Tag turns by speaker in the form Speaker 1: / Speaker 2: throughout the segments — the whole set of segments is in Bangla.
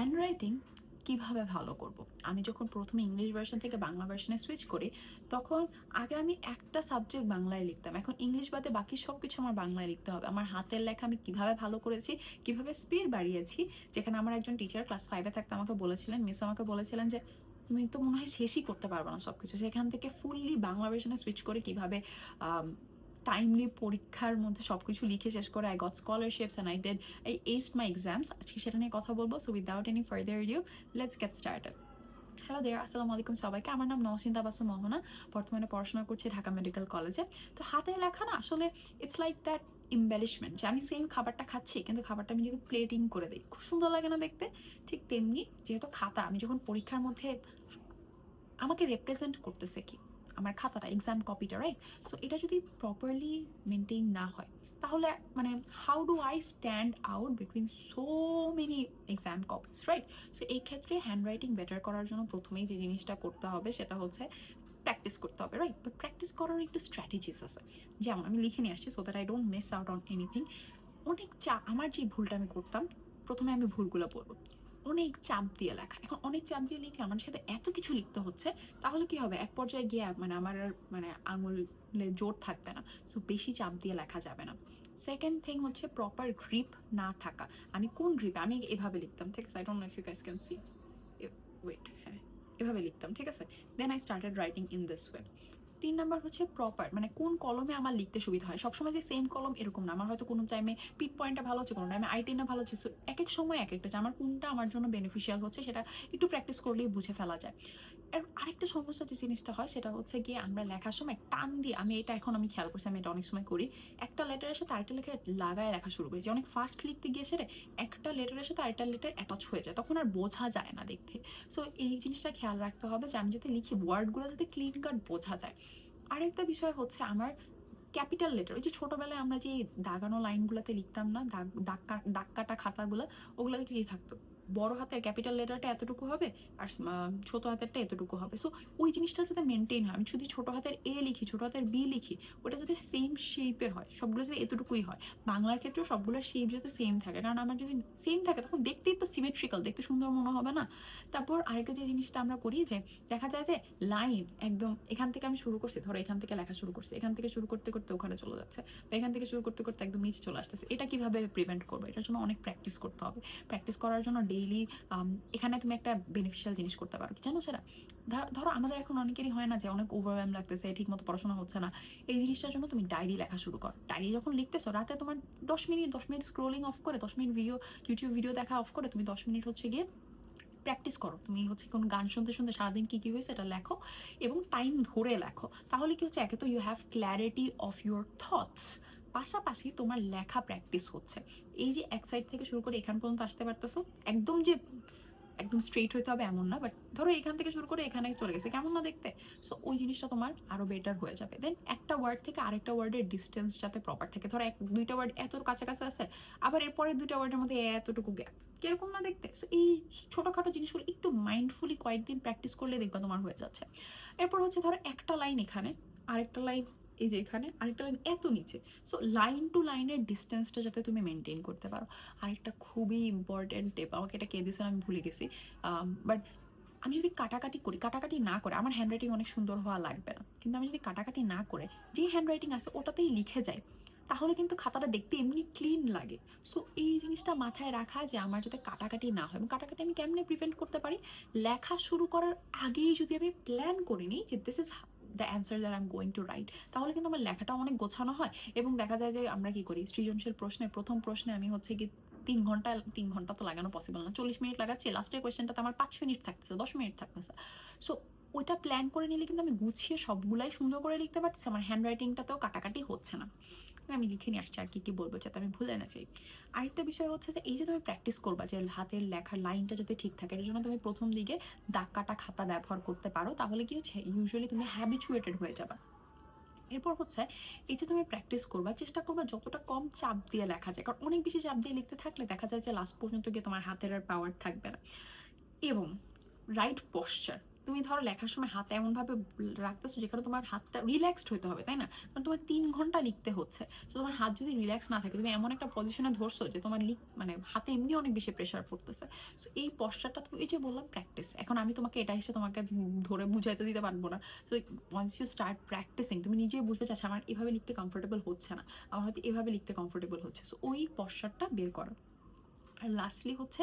Speaker 1: হ্যান্ড রাইটিং কীভাবে ভালো করব। আমি যখন প্রথমে ইংলিশ ভার্সন থেকে বাংলা ভার্সনে সুইচ করি, তখন আগে আমি একটা সাবজেক্ট বাংলায় লিখতাম। এখন ইংলিশ বাদে বাকি সব কিছু আমার বাংলায় লিখতে হবে। আমার হাতের লেখা আমি কীভাবে ভালো করেছি, কীভাবে স্পিড বাড়িয়েছি, যেখানে আমার একজন টিচার ক্লাস ফাইভে থাকতে আমাকে বলেছিলেন মিস আমাকে বলেছিলেন যে, তুমি তো মনে হয় শেষই করতে পারবে না সব কিছু সেখান থেকে ফুললি বাংলা ভার্সনে সুইচ করে কীভাবে টাইমলি পরীক্ষার মধ্যে সব কিছু লিখে শেষ করে I got scholarships and I did I aced my exams আজকে সেটা নিয়ে কথা বলব so without any further ado let's get started hello there আসসালামু আলাইকুম সবাইকে। আমার নাম নওসিন্দা বাসু মোহনা, বর্তমানে পড়াশোনা করছি ঢাকা মেডিকেল কলেজে। তো হাতের লেখা না, আসলে ইটস লাইক দ্যাট ইম্বেলিশমেন্ট যে আমি সেম খাবারটা খাচ্ছি, কিন্তু খাবারটা আমি যদি প্লেটিং করে দিই, খুব সুন্দর লাগে না দেখতে? ঠিক তেমনি যেহেতু খাতা, আমি যখন পরীক্ষার মধ্যে আমাকে রেপ্রেজেন্ট করতেছে কি আমার খাতাটা এক্সাম কপিটা রাইট সো এটা যদি প্রপারলি মেনটেন না হয়, তাহলে মানে how do I stand out between so many exam copies right so এই ক্ষেত্রে হ্যান্ড রাইটিং বেটার করার জন্য প্রথমেই যে জিনিসটা করতে হবে, সেটা হচ্ছে প্র্যাকটিস করতে হবে রাইট বাট প্র্যাকটিস করার একটু স্ট্র্যাটেজিস আছে। যেমন আমি লিখে নিয়ে আসছি so that I don't miss out on anything অনেক চা, আমার যে ভুলটা আমি করতাম, প্রথমে আমি ভুলগুলো বলব। অনেক চাপ দিয়ে লেখা। এখন অনেক চাপ দিয়ে লিখলে আমার সাথে এত কিছু লিখতে হচ্ছে, তাহলে কি হবে? এক পর্যায়ে গিয়ে মানে আমার আর মানে আঙুলে জোর থাকবে না। সো বেশি চাপ দিয়ে লেখা যাবে না। সেকেন্ড থিং হচ্ছে প্রপার গ্রিপ না থাকা। আমি কোন গ্রিপে আমি এভাবে লিখতাম, ঠিক আছে? I don't know if you guys can see wait হ্যাঁ এভাবে লিখতাম, ঠিক আছে? Then I started writing in this way তিন নাম্বার হচ্ছে প্রপার মানে কোন কলমে আমার লিখতে সুবিধা হয়? সবসময় যে সেম কলম এরকম না। আমার হয়তো কোনো টাইমে পিক পয়েন্টটা ভালো হচ্ছে, কোনো টাইমে আইটেনটা ভালো হচ্ছে। সো এক এক সময় এক একটা আমার কোনটা আমার জন্য বেনিফিশিয়াল হচ্ছে সেটা একটু প্র্যাকটিস করলেই বুঝে ফেলা যায়। আর আরেকটা সমস্যা যে জিনিসটা হয় সেটা হচ্ছে গিয়ে আমরা লেখার সময় টান দিয়ে, আমি এটা এখন আমি খেয়াল করছি, আমি এটা অনেক সময় করি, একটা লেটারের সাথে আরেকটা লেখা লাগায় লেখা শুরু করি। যে অনেক ফাস্ট লিখতে গিয়ে সেটা একটা লেটারের সাথে আরেকটা লেটার অ্যাটাচ হয়ে যায়, তখন আর বোঝা যায় না দেখতে। সো এই জিনিসটা খেয়াল রাখতে হবে যে আমি যাতে লিখি ওয়ার্ডগুলো যাতে ক্লিন কাট বোঝা যায়। আরেকটা বিষয় হচ্ছে আমার ক্যাপিটাল লেটার, ওই যে ছোটোবেলায় আমরা যে দাগানো লাইনগুলোতে লিখতাম না, দাগ দাগ দাগ কাটা খাতাগুলো ওগুলোতে কি থাকতো? বড় হাতের ক্যাপিটাল লেটারটা এতটুকু হবে আর ছোট হাতেরটা এতটুকু হবে। সো ওই জিনিসটা যাতে মেনটেন হয়, আমি যদি ছোট হাতের এ লিখি, ছোট হাতের বি লিখি, ওটা যাতে সেম শেপের হয়, সবগুলো যাতে এতটুকুই হয়। বাংলার ক্ষেত্রেও সবগুলোর শেপ যাতে সেম থাকে, কারণ আমার যদি সেম থাকে, তখন দেখতেই তো সিমেট্রিক্যাল দেখতে সুন্দর মনে হবে না? তারপর আরেকটা যে জিনিসটা আমরা করি যে, দেখা যায় যে লাইন একদম এখান থেকে আমি শুরু করছি, ধরো এখান থেকে লেখা শুরু করছি, এখান থেকে শুরু করতে করতে ওখানে চলে যাচ্ছে, বা এখান থেকে শুরু করতে করতে একদম নিচে চলে আসতেছে, এটা কীভাবে প্রিভেন্ট করব? এটার জন্য অনেক প্র্যাকটিস করতে হবে। প্র্যাকটিস করার জন্য ডেইলি এখানে তুমি একটা বেনিফিশিয়াল জিনিস করতে পারো, কি জানো সেটা ধর- আমাদের এখন অনেকেরই হয় না যে অনেক ওভারওয়েম লাগতেছে ঠিক মতো পড়াশোনা হচ্ছে না। এই জিনিসটার জন্য তুমি ডায়েরি লেখা শুরু করো। ডায়েরি যখন লিখতেছো, রাতে তোমার দশ মিনিট দশ মিনিট স্ক্রোলিং অফ করে, দশ মিনিট ভিডিও ইউটিউব ভিডিও দেখা অফ করে, তুমি দশ মিনিট হচ্ছে গিয়ে প্র্যাকটিস করো। তুমি হচ্ছে কোন গান শুনতে শুনতে সারাদিন কী কী হয়েছে এটা লেখো এবং টাইম ধরে লেখো। তাহলে কি হচ্ছে, একে তো you have clarity of your thoughts পাশাপাশি তোমার লেখা প্র্যাকটিস হচ্ছে। এই যে এক সাইড থেকে শুরু করে এখান পর্যন্ত আসতে পারতেছো, একদম যে একদম স্ট্রেট হইতে হবে এমন না বাট ধরো এখান থেকে শুরু করে এখানে চলে গেছে, কেমন না দেখতে? সো ওই জিনিসটা তোমার আরও বেটার হয়ে যাবে। দেন একটা ওয়ার্ড থেকে আরেকটা ওয়ার্ডের ডিস্টেন্স যাতে প্রপার থাকে। ধরো এক, দুইটা ওয়ার্ড এত কাছাকাছি আছে, আবার এরপরে দুইটা ওয়ার্ডের মধ্যে এতটুকু গ্যাপ কীরকম না দেখতে? সো এই ছোটোখাটো জিনিসগুলো একটু মাইন্ডফুলি কয়েকদিন প্র্যাকটিস করলে দেখবা তোমার হয়ে যাচ্ছে। এরপর হচ্ছে ধরো একটা লাইন এখানে, আরেকটা লাইন এই যে এখানে আরেকটা লাইন এত নিচে। সো লাইন টু লাইনের ডিস্টেন্সটা যাতে তুমি মেনটেন করতে পারো। আরেকটা খুবই ইম্পর্টেন্ট টেপ আমাকে এটা কে দিয়েছেন আমি ভুলে গেছি। বাট আমি যদি কাটাকাটি করি, কাটাকাটি না করে, আমার হ্যান্ডরাইটিং অনেক সুন্দর হওয়া লাগবে না। কিন্তু আমি যদি কাটাকাটি না করে, যে হ্যান্ডরাইটিং আছে ওটাতেই লিখে যাই, তাহলে কিন্তু খাতাটা দেখতে এমনি ক্লিন লাগে। সো এই জিনিসটা মাথায় রাখা যে আমার যাতে কাটাকাটি না হয়, এবং কাটাকাটি আমি কেমনে প্রিভেন্ট করতে পারি? লেখা শুরু করার আগেই যদি আমি প্ল্যান করে নিই যে this is the answer that I am going to write তাহলে কিন্তু আমার লেখাটা অনেক গোছানো হয় এবং দেখা যায় যে আমরা কি করি? সৃজনশীল প্রশ্নে প্রথম প্রশ্নে আমি হচ্ছে কি তিন ঘণ্টা তিন ঘণ্টা তো লাগানো পসিবল না, চল্লিশ মিনিট লাগাচ্ছে লাস্টের কোয়েশ্চেনটাতে আমার পাঁচ মিনিট থাকতেছে, দশ মিনিট থাকতেছে। সো ওইটা প্ল্যান করে নিলে কিন্তু আমি গুছিয়ে সবগুলাই সুন্দর করে লিখতে পারছি আমার হ্যান্ড রাইটিংটাতেও কাটাকাটি হচ্ছে না। আমি লিখে নিয়ে আসছি আর কি কি বলব যাতে আমি ভুলে না চাই আরেকটা বিষয় হচ্ছে যে এই যে তুমি প্র্যাকটিস করবা যে হাতের লেখার লাইনটা যাতে ঠিক থাকে এর জন্য তুমি প্রথম দিকে দাগ কাটা খাতা ব্যবহার করতে পারো, তাহলে কি হচ্ছে ইউজুয়ালি তুমি হ্যাবিচুয়েটেড হয়ে যাবা। এরপর হচ্ছে এই যে তুমি প্র্যাকটিস করবা, চেষ্টা করবা যতটা কম চাপ দিয়ে লেখা যায়, কারণ অনেক বেশি চাপ দিয়ে লিখতে থাকলে দেখা যায় যে লাস্ট পর্যন্ত গিয়ে তোমার হাতের আর পাওয়ার থাকবে না। এবং রাইট পশ্চার তুমি ধরো লেখার সময় হাত এমনভাবে রাখতেছো যেখানে তোমার হাতটা রিল্যাক্সড হতে হবে, তাই না? কারণ তোমার তিন ঘণ্টা লিখতে হচ্ছে। তো তোমার হাত যদি রিল্যাক্স না থাকে, তুমি এমন একটা পজিশনে ধরছো যে তোমার লিখ মানে হাতে এমনি অনেক বেশি প্রেশার পড়তেছে। সো এই পশ্চারটা তুমি এই যে বললাম প্র্যাকটিস এখন আমি তোমাকে এটা এসে তোমাকে ধরে বুঝাইতে দিতে পারব না। So once you start practising তুমি নিজেই বুঝবে চাচ্ছ আমার এভাবে লিখতে কমফোর্টেবল হচ্ছে না। আমার হয়তো এভাবে লিখতে কমফোর্টেবল হচ্ছে। সো ওই পশ্চারটা বের করো। আর লাস্টলি হচ্ছে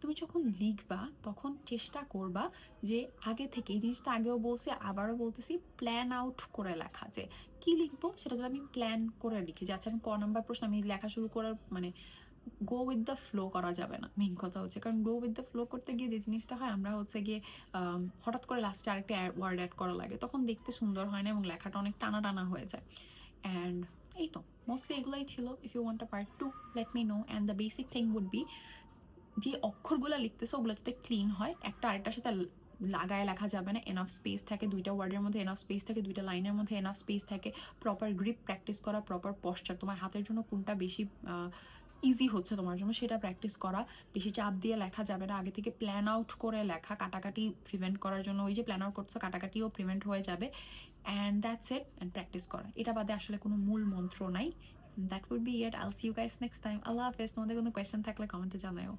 Speaker 1: তুমি যখন লিখবা, তখন চেষ্টা করবা যে আগে থেকে, এই জিনিসটা আগেও বলছি, আবারও বলতেছি প্ল্যান আউট করে লেখা যে কি লিখব, সেটা যদি আমি প্ল্যান করে লিখি। যে আচ্ছা আমি ক নাম্বার প্রশ্ন, আমি লেখা শুরু করার মানে গো উইথ দ্য ফ্লো করা যাবে না। মেন কথা হচ্ছে, কারণ গো উইথ দ্য ফ্লো করতে গিয়ে যে জিনিসটা হয়, আমরা হচ্ছে গিয়ে হঠাৎ করে লাস্টে আরেকটা ওয়ার্ড অ্যাড করা লাগে। তখন দেখতে সুন্দর হয় না এবং লেখাটা অনেক টানা টানা হয়ে যায়। অ্যান্ড এই তো মোস্টলি এগুলাই ছিল। If you want a part two let me know and the basic thing would be যে অক্ষরগুলো লিখতেছো, ওগুলো যাতে ক্লিন হয়, একটা আরেকটার সাথে লাগায় লেখা যাবে না এনাফ স্পেস থাকে দুইটা ওয়ার্ডের মধ্যে এনাফ স্পেস থাকে দুইটা লাইনের মধ্যে এনাফ স্পেস থাকে প্রপার গ্রিপ প্র্যাকটিস করা প্রপার পশ্চার তোমার হাতের জন্য কোনটা বেশি ইজি হচ্ছে তোমার জন্য সেটা প্র্যাকটিস করা, বেশি চাপ দিয়ে লেখা যাবে না, আগে থেকে প্ল্যান আউট করে লেখা, কাটাকাটি প্রিভেন্ট করার জন্য, ওই যে প্ল্যান আউট করছ, কাটাকাটিও প্রিভেন্ট হয়ে যাবে and that's it and practice করা। এটা বাদে আসলে কোনো মূল মন্ত্র নাই that would be it I'll see you guys next time আল্লাহ হাফেজ, তোমাদের কোনো কোয়েশ্চেন থাকলে কমেন্টে জানাও